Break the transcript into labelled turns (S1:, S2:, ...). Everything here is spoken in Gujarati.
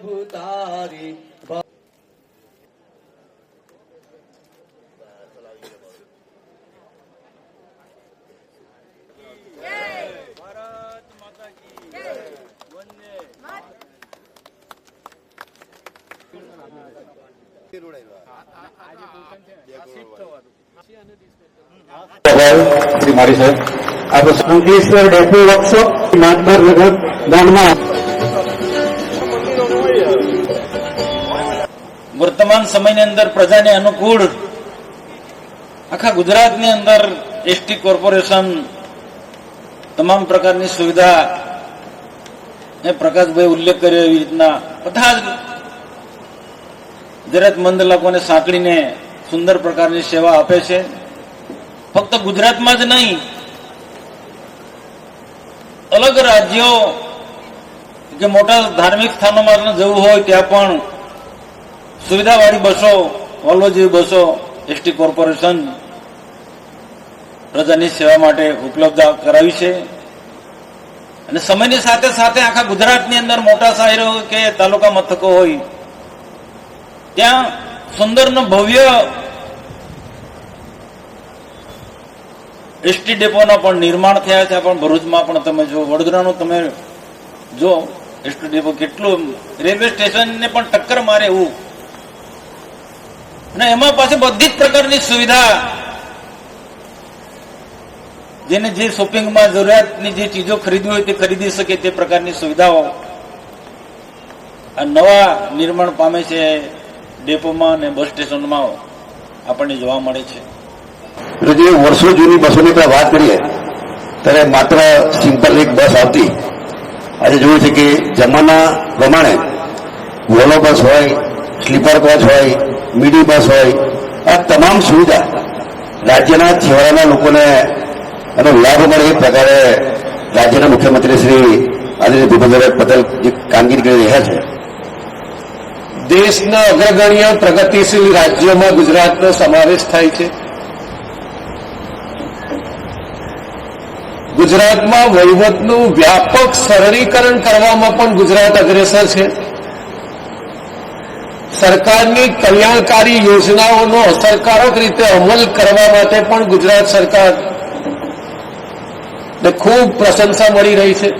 S1: પ્રભુ તારી શ્રી મારી સાહેબ આ સંકેશ્વર ડેપો વર્કશોપ નાગબર નગર ગામમાં.
S2: વર્તમાન સમયની અંદર પ્રજાને અનુકૂળ આખા ગુજરાતની અંદર એસટી કોર્પોરેશન તમામ પ્રકારની સુવિધા એ પ્રકાશભાઈ ઉલ્લેખ કર્યો એવી રીતના બધા જ જરૂરતમંદ લોકોને સાંકળીને સુંદર પ્રકારની સેવા આપે છે. ફક્ત ગુજરાતમાં જ નહીં, અલગ રાજ્યો કે મોટા ધાર્મિક સ્થાનોમાં જવું હોય ત્યાં પણ સુવિધાવાળી બસો વોલ્વો જેવી બસો, એસટી કોર્પોરેશન પ્રજાની સેવા માટે ઉપલબ્ધ કરાવી છે. અને સમયની સાથે સાથે આખા ગુજરાતની અંદર મોટા શહેરો કે તાલુકા મથકો હોય, ત્યાં સુંદર ને ભવ્ય એસટી ડેપોના પણ નિર્માણ થયા છે. પણ ભરૂચમાં પણ તમે જો, વડોદરાનું તમે જો, એસટી ડેપો કેટલું રેલવે સ્ટેશનને પણ ટક્કર મારે એવું અને એમાં પાસે બધી જ પ્રકારની સુવિધા જેને જે શોપિંગમાં જરૂરિયાતની જે ચીજો ખરીદવી હોય તે ખરીદી શકે તે પ્રકારની સુવિધાઓ. આ નવા નિર્માણ પામે છે ડેપોમાં અને બસ સ્ટેશનમાં આપણને જોવા મળે છે.
S1: જે વર્ષો જૂની બસોની આપણે વાત કરીએ, ત્યારે માત્ર સિમ્પલ એક બસ આવતી. આજે જોયું છે કે જમાના પ્રમાણે વોલો બસ હોય, સ્લીપર કોચ હોય મિડી બસ હોય, આ તમામ સુવિધા રાજ્યના છેવાડાના લોકોને એનો લાભ મળે એ પ્રકારે રાજ્યના મુખ્યમંત્રી શ્રી આદિત્ય ભૂપેન્દ્રભાઈ પટેલ જે કામગીરી કરી રહ્યા છે.
S3: દેશના અગ્રગણ્ય પ્રગતિશીલ રાજ્યોમાં ગુજરાતનો સમાવેશ થાય છે. ગુજરાતમાં વહીવટનું વ્યાપક સરળીકરણ કરવામાં પણ ગુજરાત અગ્રેસર છે. સરકારની કલ્યાણકારી યોજનાઓનો અસરકારક રીતે અમલ કરવા માટે પણ ગુજરાત સરકાર ખૂબ પ્રશંસા મળી રહી છે.